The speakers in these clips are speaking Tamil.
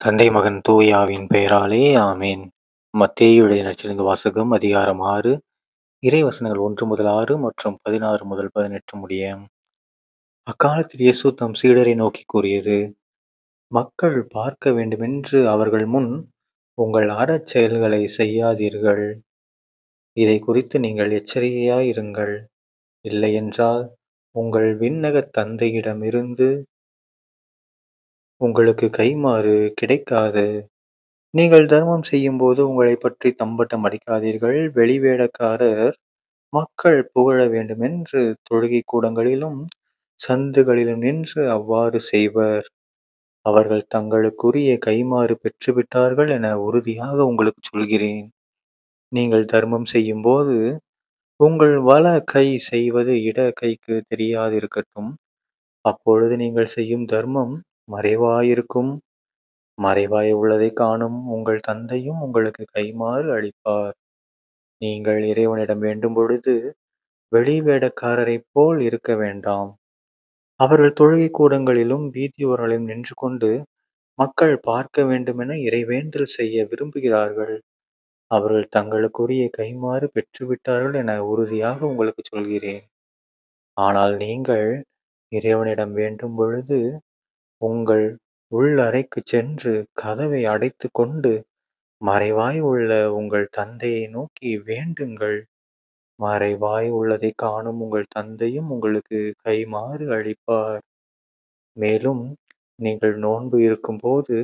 தந்தை மகன் தூயாவின் பெயராலே ஆமேன். மத்தேயு எழுதிய நற்செய்தி வாசகம் அதிகாரம் ஆறு. இறை வசனங்கள் ஒன்று முதல் ஆறு மற்றும் பதினாறு முதல் பதினெட்டு முடிய. அக்காலத்தில் இயேசு தம் சீடரை நோக்கி கூறியது மக்கள் பார்க்க வேண்டுமென்று அவர்கள் முன் உங்கள் அறச் செயல்களை செய்யாதீர்கள். இதை குறித்து நீங்கள் எச்சரிக்கையாயிருங்கள். இல்லையென்றால் உங்கள் விண்ணகத் தந்தையிடமிருந்து உங்களுக்கு கைமாறு கிடைக்காது. நீங்கள் தர்மம் செய்யும்போது உங்களைப் பற்றி தம்பட்டம் அடிக்காதீர்கள். வெளிவேடக்காரர் மக்கள் புகழ வேண்டுமென்று தொழுகை கூடங்களிலும் சந்துகளிலும் நின்று அவ்வாறு செய்வர். அவர்கள் தங்களுக்குரிய கைமாறு பெற்றுவிட்டார்கள் என உறுதியாக உங்களுக்கு சொல்கிறேன். நீங்கள் தர்மம் செய்யும்போது உங்கள் வல கை செய்வது இட கைக்கு தெரியாதிருக்கட்டும். அப்பொழுது நீங்கள் செய்யும் தர்மம் மறைவாயிருக்கும். மறைவாய் உள்ளதை காணும் உங்கள் தந்தையும் உங்களுக்கு கைமாறு அளிப்பார். நீங்கள் இறைவனிடம் வேண்டும் பொழுது வெளி வேடக்காரரைப் போல் இருக்க வேண்டாம். அவர்கள் தொழுகை கூடங்களிலும் வீதியோரங்களிலும் நின்று கொண்டு மக்கள் பார்க்க வேண்டுமென இறைவேண்டல் செய்ய விரும்புகிறார்கள். அவர்கள் தங்களுக்குரிய கைமாறு பெற்றுவிட்டார்கள் என உறுதியாக உங்களுக்கு சொல்கிறேன். ஆனால் நீங்கள் இறைவனிடம் வேண்டும் பொழுது உங்கள் உள்ளறைக்குச் சென்று கதவை அடைத்து கொண்டு மறைவாய் உள்ள உங்கள் தந்தையை நோக்கி வேண்டுங்கள். மறைவாய் உள்ளதை காணும் உங்கள் தந்தையும் உங்களுக்கு கைமாறு அளிப்பார். மேலும் நீங்கள் நோன்பு இருக்கும்போது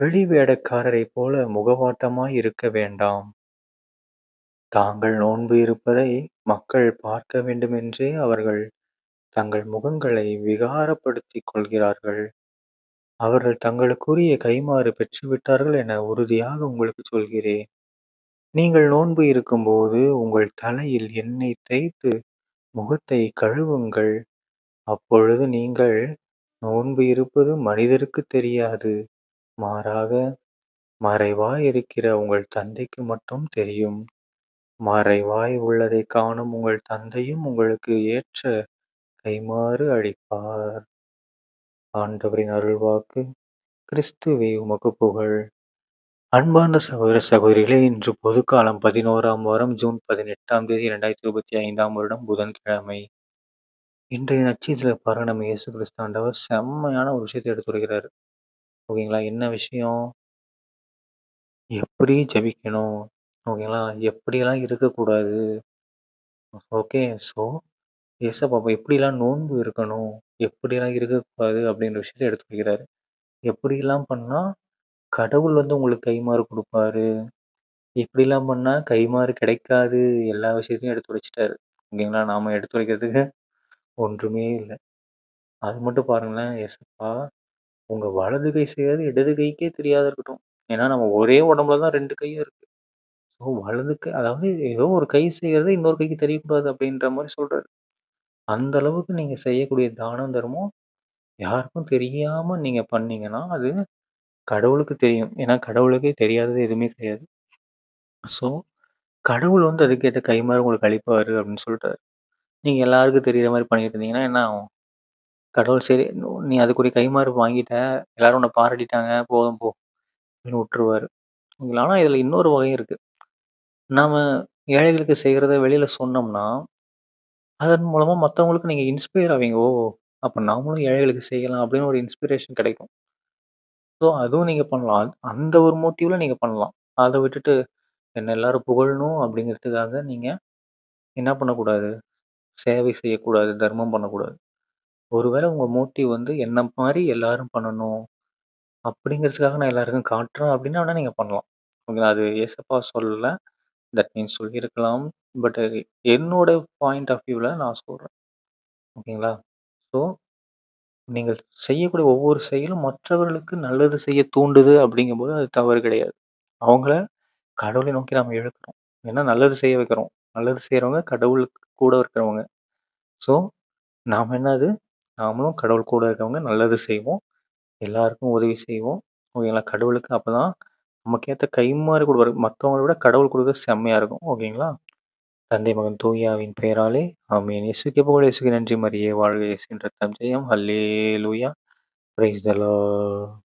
வெளி வேடக்காரரைப் போல முகவாட்டமாய் இருக்க வேண்டாம். தாங்கள் நோன்பு இருப்பதை மக்கள் பார்க்க வேண்டுமென்றே அவர்கள் தங்கள் முகங்களை விகாரப்படுத்திக் கொள்கிறார்கள். அவர்கள் தங்களுக்குரிய கைமாறு பெற்றுவிட்டார்கள் என உறுதியாக உங்களுக்கு சொல்கிறேன். நீங்கள் நோன்பு இருக்கும்போது உங்கள் தலையில் எண்ணெய் தேய்த்து முகத்தை கழுவுங்கள். அப்பொழுது நீங்கள் நோன்பு இருப்பது மனிதருக்கு தெரியாது. மாறாக மறைவாய் இருக்கிற உங்கள் தந்தைக்கு மட்டும் தெரியும். மறைவாய் உள்ளதை காணும் உங்கள் தந்தையும் உங்களுக்கு ஏற்ற கைமாறு அளிப்பார் ஆண்டவரின் அருள்வாக்கு கிறிஸ்துவே உமக்கு புகழ். அன்பார்ந்த சகோதர சகோதரிகளே இன்று பொதுக்காலம் பதினோராம் வாரம் ஜூன் பதினெட்டாம் தேதி இரண்டாயிரத்தி இருபத்தி ஐந்தாம் வருடம் புதன்கிழமை. இன்றைய நச்சீதியில் பாருங்க நம்ம இயேசு கிறிஸ்தாண்டவர் செம்மையான ஒரு விஷயத்தை எடுத்துரைக்கிறாரு ஓகேங்களா? என்ன விஷயம்? எப்படி ஜபிக்கணும்? ஓகேங்களா? எப்படியெல்லாம் இருக்கக்கூடாது? ஓகே ஸோ ஏசப்பாப்பா எப்படிலாம் நோன்பு இருக்கணும்? எப்படிலாம் இருக்கக்கூடாது? அப்படின்ற விஷயத்த எடுத்து வைக்கிறாரு எப்படிலாம் பண்ணால் கடவுள் வந்து உங்களுக்கு கைமாறு கொடுப்பாரு? இப்படிலாம் பண்ணால் கைமாறு கிடைக்காது? எல்லா விஷயத்தையும் எடுத்து வச்சுட்டாரு ஓகேங்களா? நாம் எடுத்து வைக்கிறதுக்கு ஒன்றுமே இல்லை. அது மட்டும் பாருங்களேன் ஏசப்பா உங்கள் வலது கை செய்யாது இடது கைக்கே தெரியாத இருக்கட்டும். ஏன்னா நம்ம ஒரே உடம்புல தான் ரெண்டு கையும் இருக்கு. ஸோ வலது கை அதாவது ஏதோ ஒரு கை செய்கிறது இன்னொரு கைக்கு தெரியக்கூடாது அப்படின்ற மாதிரி சொல்கிறாரு அந்த அளவுக்கு நீங்கள் செய்யக்கூடிய தானம் தர்மம் யாருக்கும் தெரியாம நீங்க பண்ணீங்கன்னா, அது கடவுளுக்கு தெரியும். ஏன்னா கடவுளுக்கே தெரியாதது எதுவுமே கிடையாது. ஸோ, கடவுள் வந்து அதுக்கேத்த கைமாறு உங்களுக்கு அளிப்பாரு அப்படின்னு சொல்லிட்டாரு. நீங்க எல்லாருக்கும் தெரியிற மாரி பண்ணிட்டு இருந்தீங்கன்னா என்ன ஆகும்? கடவுள் சரி நீ அதுக்குரிய கைமாறு வாங்கிட்ட, எல்லாரும் உன்ன பாராட்டிட்டாங்க, போதும் போ அப்படின்னு விட்டுருவாரு. ஆனா இதுல இன்னொரு வகையும் இருக்கு. நாம ஏழைகளுக்கு செய்றத வெளியில சொன்னோம்னா, அதன் மூலமா மத்தவங்களுக்கு நீங்க இன்ஸ்பயர் ஆவீங்க. ஓ! அப்ப நாமளும் ஏழைகளுக்கு செய்யலாம் அப்படின்னு ஒரு இன்ஸ்பிரேஷன் கிடைக்கும். ஸோ அதுவும் நீங்க பண்ணலாம். அந்த ஒரு மோட்டிவ்ல நீங்க பண்ணலாம். அத விட்டுட்டு என்ன எல்லாரும் புகழணும் அப்படிங்கிறதுக்காக நீங்க என்ன பண்ணக்கூடாது? சேவை செய்யக்கூடாது, தர்மம் பண்ணக்கூடாது. ஒருவேளை உங்க மோட்டிவ் வந்து என்ன மாரி எல்லாரும் பண்ணணும் அப்படிங்கிறதுக்காக நான் எல்லாருக்கும் காட்டுறேன் அப்படின்னா வேணா நீங்க பண்ணலாம். ஓகேங்களா? அது ஏசப்பா சொல்லல. தட் மீன்ஸ் சொல்லியிருக்கலாம். பட் என்னோட பாயிண்ட் ஆஃப் வியூல நான் சொல்றேன். ஓகேங்களா? ஸோ நீங்கள் செய்யக்கூடிய ஒவ்வொரு செயலும் மற்றவர்களுக்கு நல்லது செய்ய தூண்டுது அப்படிங்கும்போது அது தவறு கிடையாது. அவங்கள கடவுளை நோக்கி நாம இழுக்கிறோம். ஏன்னா நல்லது செய்ய வைக்கிறோம். நல்லது செய்றவங்க கடவுளுக்கு கூட இருக்கிறவங்க. ஸோ நாம என்னது நாமளும் கடவுள் கூட இருக்கிறவங்க நல்லது செய்வோம். எல்லாருக்கும் உதவி செய்வோம். ஓகேங்களா? கடவுளுக்கு அப்பதான் நமக்கு ஏத்த கைமாறு குடுப்பாரு. மத்தவங்கள விட கடவுள் குடுக்குறது செம்மையா இருக்கும். ஓகேங்களா? தந்தை மகன் தூயாவின் பெயராலே ஆமென். இயேசுவுக்கே புகழ் இயேசுவுக்கு நன்றி மரியே வாழ்க இயேசுவின் ரத்தம் ஜெயம். அல்லேலூயா. Praise the Lord.